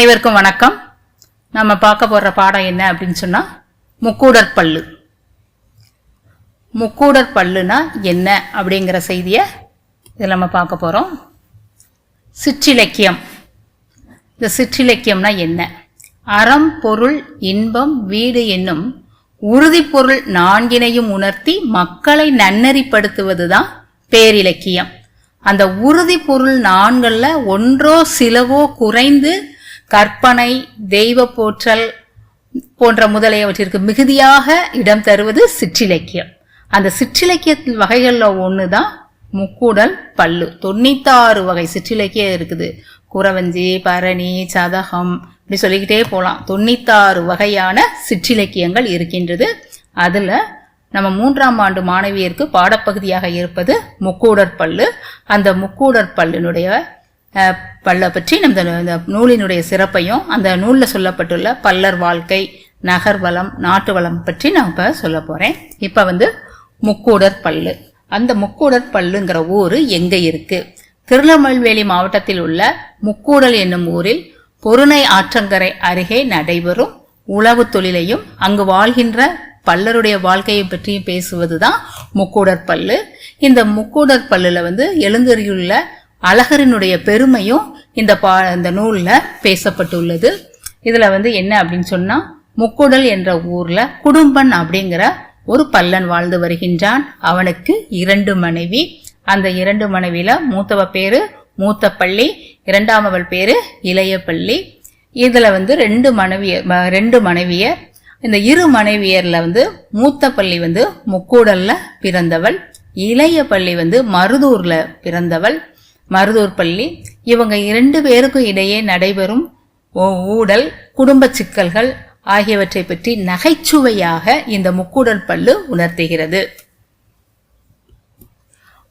அனைவருக்கும் வணக்கம். நம்ம பார்க்க போற பாடம் என்ன அப்படின்னு சொன்னா முக்கூடற் பல்லு. முக்கூடற் பல்லுனா என்ன அப்படிங்கிற செய்தியை இதில் நம்ம பார்க்க போறோம். சிற்றிலக்கியம். இந்த சிற்றிலக்கியம்னா என்ன? அறம் பொருள் இன்பம் வீடு என்னும் உறுதிப்பொருள் நான்கினையும் உணர்த்தி மக்களை நன்னறிப்படுத்துவதுதான் பேரிலக்கியம். அந்த உறுதி பொருள் நான்களில் ஒன்றோ சிலவோ குறைந்து கற்பனை தெய்வ போற்றல் போன்ற முதலியவற்றிற்கு மிகுதியாக இடம் தருவது சிற்றிலக்கியம். அந்த சிற்றிலக்கிய வகைகளில் ஒன்று தான் முக்கூடல் பல்லு. தொண்ணூத்தாறு வகை சிற்றிலக்கியம் இருக்குது. குறவஞ்சி பரணி சதகம் இப்படி சொல்லிக்கிட்டே போகலாம் தொண்ணூத்தாறு வகையான சிற்றிலக்கியங்கள் இருக்கின்றது. அதில் நம்ம மூன்றாம் ஆண்டு மாணவியருக்கு பாடப்பகுதியாக இருப்பது முக்கூடற்பல்லு அந்த முக்கூடற்பல்லினுடைய பல்லை பற்றி நம்ம இந்த நூலினுடைய சிறப்பையும் அந்த நூலில் சொல்லப்பட்டுள்ள பல்லர் வாழ்க்கை நகர் வளம் நாட்டு வளம் பற்றி நான் இப்போ சொல்ல போகிறேன் இப்போ வந்து முக்கூடர் பல்லு. அந்த முக்கூடர் பல்லுங்கிற ஊர் எங்கே இருக்குது திருநெல்வேலி மாவட்டத்தில் உள்ள முக்கூடல் என்னும் ஊரில் பொருணை ஆற்றங்கரை அருகே நடைபெறும் உழவு தொழிலையும் அங்கு வாழ்கின்ற பல்லருடைய வாழ்க்கையை பற்றியும் பேசுவது தான் பல்லு. இந்த முக்கூடற்பல்லில் வந்து எழுந்தருகியுள்ள அழகரினுடைய பெருமையும் இந்த பா இந்த நூலில் பேசப்பட்டுள்ளது. இதில் வந்து என்ன அப்படின்னு சொன்னால் முக்கூடல் என்ற ஊரில் குடும்பன் அப்படிங்கிற ஒரு பல்லன் வாழ்ந்து வருகின்றான். அவனுக்கு இரண்டு மனைவி. அந்த இரண்டு மனைவியில மூத்தவ பேரு மூத்த பள்ளி இரண்டாமவள் பேரு இளைய பள்ளி இதுல வந்து ரெண்டு மனைவிய ரெண்டு மனைவியர் இந்த இரு மனைவியர்ல வந்து மூத்த பள்ளி வந்து முக்கூடல்ல பிறந்தவள். இளைய பள்ளி வந்து மருதூர்ல பிறந்தவள். மருதூர் பள்ளி. இவங்க இரண்டு பேருக்கும் இடையே நடைபெறும் ஓ- ஊடல் குடும்ப சிக்கல்கள் ஆகியவற்றை பற்றி நகைச்சுவையாக இந்த முக்கூடல் பல்லு உணர்த்துகிறது.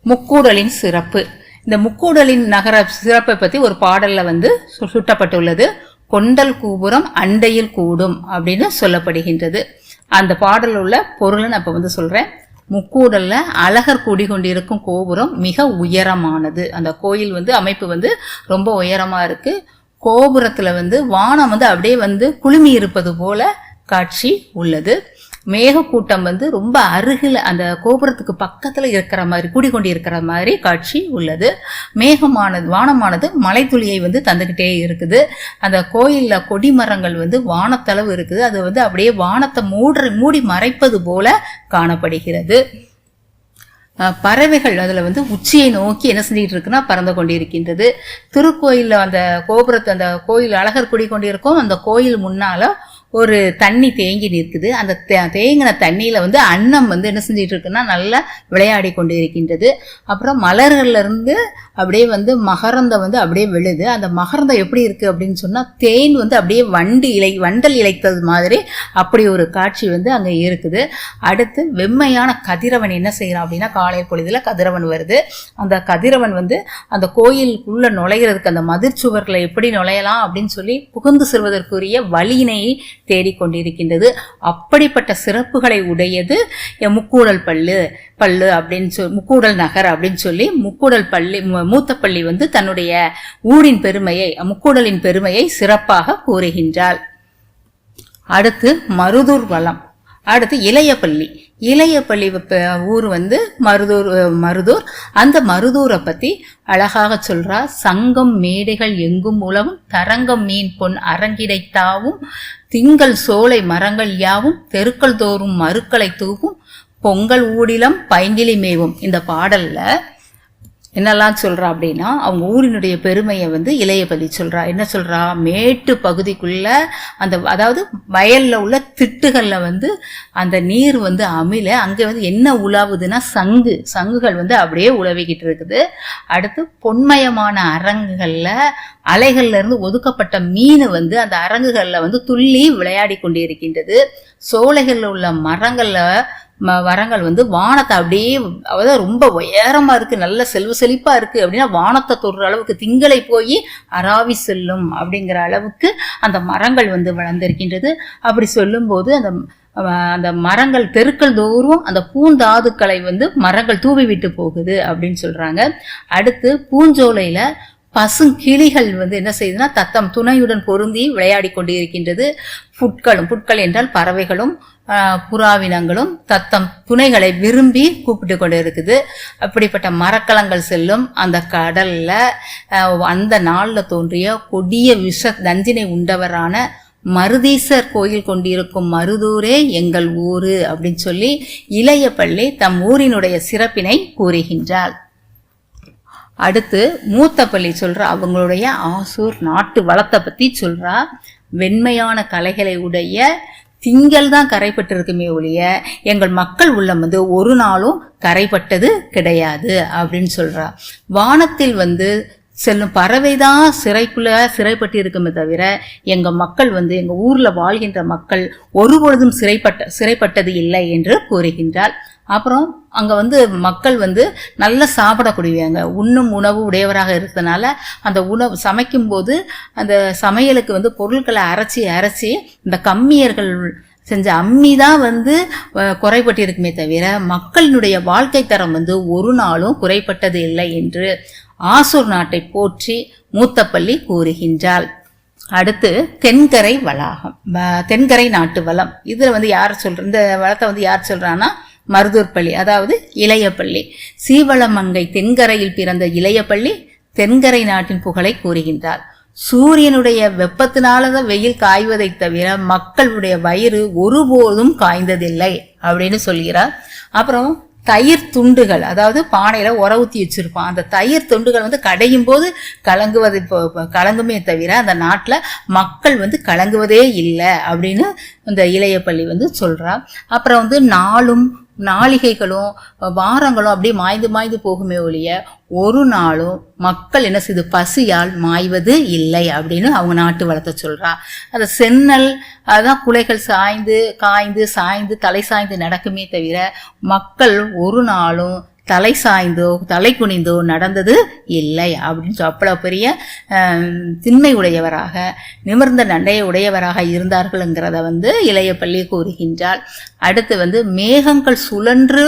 முக்கூடலின் சிறப்பு. இந்த முக்கூடலின் நகர சிறப்பை பற்றி ஒரு பாடலில் வந்து சு- சுட்டப்பட்டுள்ளது. கொண்டல் கூபுரம் அண்டையில் கூடும் அப்படின்னு சொல்லப்படுகின்றது. அந்த பாடல் உள்ள பொருளை நான் இப்போ வந்து சொல்கிறேன் முக்கூடல்ல அழகர் குடிகொண்டிருக்கும் கோபுரம் மிக உயரமானது. அந்த கோயில் வந்து அமைப்பு வந்து ரொம்ப உயரமாக இருக்குது கோபுரத்தில் வந்து வானம் வந்து அப்படியே வந்து குளுமி இருப்பது போல காட்சி உள்ளது. மேகக்கூட்டம் வந்து ரொம்ப அருகில் அந்த கோபுரத்துக்கு பக்கத்தில் இருக்கிற மாதிரி கூடிக்கொண்டு இருக்கிற மாதிரி காட்சி உள்ளது. மேகமானது வானமானது மலைத்துளியை வந்து தந்துக்கிட்டே இருக்குது. அந்த கோயிலில் கொடி மரங்கள் வந்து வானத்தளவு இருக்குது. அது வந்து அப்படியே வானத்தை மூடுற மூடி மறைப்பது போல காணப்படுகிறது. பறவைகள் அதில் வந்து உச்சியை நோக்கி என்ன செஞ்சிகிட்டு இருக்குன்னா பறந்து கொண்டிருக்கின்றது. திருக்கோயிலில் அந்த கோபுரத்தை அந்த கோயில் அழகர் குடி கொண்டிருக்கும் அந்த கோயில் முன்னால ஒரு தண்ணி தேங்கி நிற்குது. அந்த தே- தேங்கின தண்ணியில் வந்து அன்னம் வந்து என்ன செஞ்சிட்டு இருக்குன்னா நல்லா விளையாடி கொண்டு இருக்கின்றது அப்புறம் மலர்கள்லேருந்து அப்படியே வந்து மகரந்தம் வந்து அப்படியே விழுது. அந்த மகரந்தம் எப்படி இருக்குது அப்படின்னு சொன்னால் தேன் வந்து அப்படியே வண்டு இலை வண்டல் இழைத்தது மாதிரி அப்படி ஒரு காட்சி வந்து அங்கே இருக்குது. அடுத்து வெம்மையான கதிரவன் என்ன செய்கிறான் அப்படின்னா காலை பொழுதில் கதிரவன் வருது. அந்த கதிரவன் வந்து அந்த கோயிலுக்குள்ளே நுழைகிறதுக்கு அந்த மதிர்ச்சுவர்களை எப்படி நுழையலாம் அப்படின்னு சொல்லி புகுந்து செல்வதற்குரிய வழியினை தேடிக்கொண்டிருக்கின்றது. அப்படிப்பட்ட சிறப்புகளை உடையது முக்கூடல் பல்லு பல்லு அப்படின்னு சொல் முக்கூடல் நகர் அப்படின்னு சொல்லி முக்கூடல் பள்ளி மூத்த பள்ளி வந்து தன்னுடைய ஊரின் பெருமையை முக்கூடலின் பெருமையை சிறப்பாக கூறுகின்றாள். அடுத்து மருதூர் வளம். அடுத்து இளையப்பள்ளி இளையப்பள்ளி ப- ஊர் வந்து மருதூர் மருதூர். அந்த மருதூரை பற்றி அழகாக சொல்கிறா சங்கம் மேடைகள் எங்கும் உலவும் தரங்கம் மீன் பொன் அரங்கிடைத்தாவும் திங்கள் சோலை மரங்கள் யாவும் தெருக்கள் தோறும் மறுக்களை தூவும் பொங்கல் ஊடிலம் பைங்கிலி மேவும். இந்த பாடலில் என்னெல்லாம் சொல்கிறா அப்படின்னா அவங்க ஊரினுடைய பெருமையை வந்து இளையபலி சொல்கிறா என்ன சொல்கிறா மேட்டு பகுதிக்குள்ள அந்த அதாவது வயலில் உள்ள திட்டுகளில் வந்து அந்த நீர் வந்து அமில அங்கே வந்து என்ன உலாவுதுன்னா சங்கு. சங்குகள் வந்து அப்படியே உழவிக்கிட்டு இருக்குது. அடுத்து பொன்மயமான அரங்குகளில் அலைகள்லேருந்து ஒதுக்கப்பட்ட மீன் வந்து அந்த அரங்குகளில் வந்து துள்ளி விளையாடி கொண்டிருக்கின்றது. சோலைகளில் உள்ள மரங்களில் மரங்கள் வந்து வானத்தை அப்படியே அதாவது ரொம்ப உயரமா இருக்கு நல்ல செல்வ செழிப்பா இருக்கு அப்படின்னா வானத்தை தொடுற அளவுக்கு திங்களை போய் அராவி செல்லும் அப்படிங்கிற அளவுக்கு அந்த மரங்கள் வந்து வளர்ந்திருக்கின்றது. அப்படி சொல்லும்போது அந்த அந்த மரங்கள் தெருக்கள் தோறும் அந்த பூந்தாதுக்களை வந்து மரங்கள் தூவி விட்டு போகுது அப்படின்னு சொல்றாங்க. அடுத்து பூஞ்சோலையில பசுங்கிளிகள் வந்து என்ன செய்யுதுன்னா தத்தம் துணையுடன் பொருந்தி விளையாடி கொண்டிருக்கின்றது. புட்களும் புட்கள் என்றால் பறவைகளும் புறாவினங்களும் தத்தம் துணைகளை விரும்பி கூப்பிட்டு கொண்டு இருக்குது அப்படிப்பட்ட மரக்கலங்கள் செல்லும் அந்த கடலில் அந்த நாளில் தோன்றிய கொடிய விஷ நஞ்சினை உண்டவரான மருதீசர் கோயில் கொண்டிருக்கும் மருதூரே எங்கள் ஊரு அப்படின்னு சொல்லி இளைய பள்ளி தம் ஊரினுடைய சிறப்பினை கூறுகின்றாள். அடுத்து மூத்த பள்ளி சொல்கிறா அவங்களுடைய ஆசூர் நாட்டு வளத்தை பற்றி சொல்கிறா வெண்மையான கலைகளை உடைய திங்கள் தான் கரைப்பட்டிருக்குமே ஒழிய எங்கள் மக்கள் உள்ளம் வந்து ஒரு நாளும் கரைப்பட்டது கிடையாது அப்படின்னு சொல்கிறா வானத்தில் வந்து செல்லும் பறவை தான் சிறைக்குள்ளே சிறைப்பட்டு இருக்குமே தவிர எங்கள் மக்கள் வந்து எங்கள் ஊரில் வாழ்கின்ற மக்கள் ஒருபொழுதும் சிறைப்பட்ட சிறைப்பட்டது இல்லை என்று கூறுகின்றார். அப்புறம் அங்கே வந்து மக்கள் வந்து நல்லா சாப்பிடக்கூடியவங்க உண்ணும் உணவு உடையவராக இருக்கிறதுனால அந்த உணவு சமைக்கும்போது அந்த சமையலுக்கு வந்து பொருட்களை அரைச்சி அரைச்சி இந்த கம்மியர்கள் செஞ்ச அம்மி தான் வந்து குறைபட்டிருக்குமே தவிர மக்களினுடைய வாழ்க்கை தரம் வந்து ஒரு நாளும் குறைபட்டது இல்லை என்று ஆசூர் நாட்டை போற்றி மூத்தப்பள்ளி கூறுகின்றாள். அடுத்து தென்கரை வளாகம். தென்கரை நாட்டு வளம். இதில் வந்து யார் சொல்ற இந்த வளத்தை வந்து யார் சொல்றான்னா மருதூர்பள்ளி அதாவது இளையப்பள்ளி சீவளமங்கை தென்கரையில் பிறந்த இளையப்பள்ளி தென்கரை நாட்டின் புகழை கூறுகின்றார். சூரியனுடைய வெப்பத்தினால தான் வெயில் காய்வதை தவிர மக்களுடைய வயிறு ஒருபோதும் காய்ந்ததில்லை அப்படின்னு சொல்கிறார். அப்புறம் தயிர் துண்டுகள் அதாவது பானையில் உர ஊற்றி வச்சுருப்பான் அந்த தயிர் துண்டுகள் வந்து கடையும் போது கலங்குவது இப்போ கலங்குமே தவிர அந்த நாட்டில் மக்கள் வந்து கலங்குவதே இல்லை அப்படின்னு இந்த இளையப்பள்ளி வந்து சொல்றா. அப்புறம் வந்து நாளும் நாளிகைகளும் வாரங்களும் அப்படியே மாய்ந்து மாய்ந்து போகுமே ஒழிய ஒரு நாளும் மக்கள் என்ன செய்து பசியால் மாய்வது இல்லை அப்படின்னு அவங்க நாட்டு வளர்த்த சொல்றா. அந்த சென்னல் அதான் குலைகள் சாய்ந்து காய்ந்து சாய்ந்து தலை சாய்ந்து நடக்குமே தவிர மக்கள் ஒரு நாளும் தலை சாய்ந்தோ தலை குனிந்தோ நடந்தது இல்லை. அப்படின்னு அவ்வளோ பெரிய திண்மை உடையவராக நிமிர்ந்த நண்டைய உடையவராக இருந்தார்கள்ங்கிறத வந்து இளைய பள்ளி கூறுகின்றாள். அடுத்து வந்து மேகங்கள் சுழன்று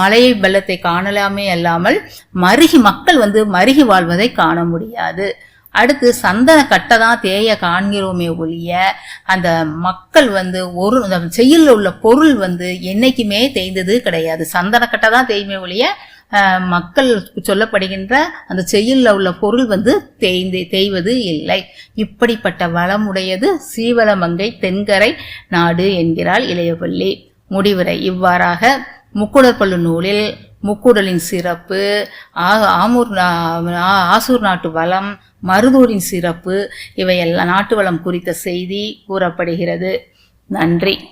மலை வெள்ளத்தை காணலாமே அல்லாமல் மருகி மக்கள் வந்து மருகி வாழ்வதை காண முடியாது. அடுத்து சந்தன கட்டை தான் தேய காண்கிறோமே ஒழிய அந்த மக்கள் வந்து ஒரு அந்த செய்யுள்ள உள்ள பொருள் வந்து என்னைக்குமே தேய்ந்தது கிடையாது. சந்தன கட்டை தான் தேய்மே ஒழிய மக்கள் சொல்லப்படுகின்ற அந்த செய்யுள்ள உள்ள பொருள் வந்து தேய்ந்து தேய்வது இல்லை. இப்படிப்பட்ட வளமுடையது சீவலமங்கை தென்கரை நாடு என்கிறாள் இளையபள்ளி முடிவுரை இவ்வாறாக. முக்குடற்பள்ளு நூலில் முக்குடலின் சிறப்பு ஆ- ஆமூர் நா- ஆசூர் நாட்டு வளம் மருதூரின் சிறப்பு இவையெல்லாம் நாட்டு வளம் குறித்த செய்தி கூறப்படுகிறது. நன்றி.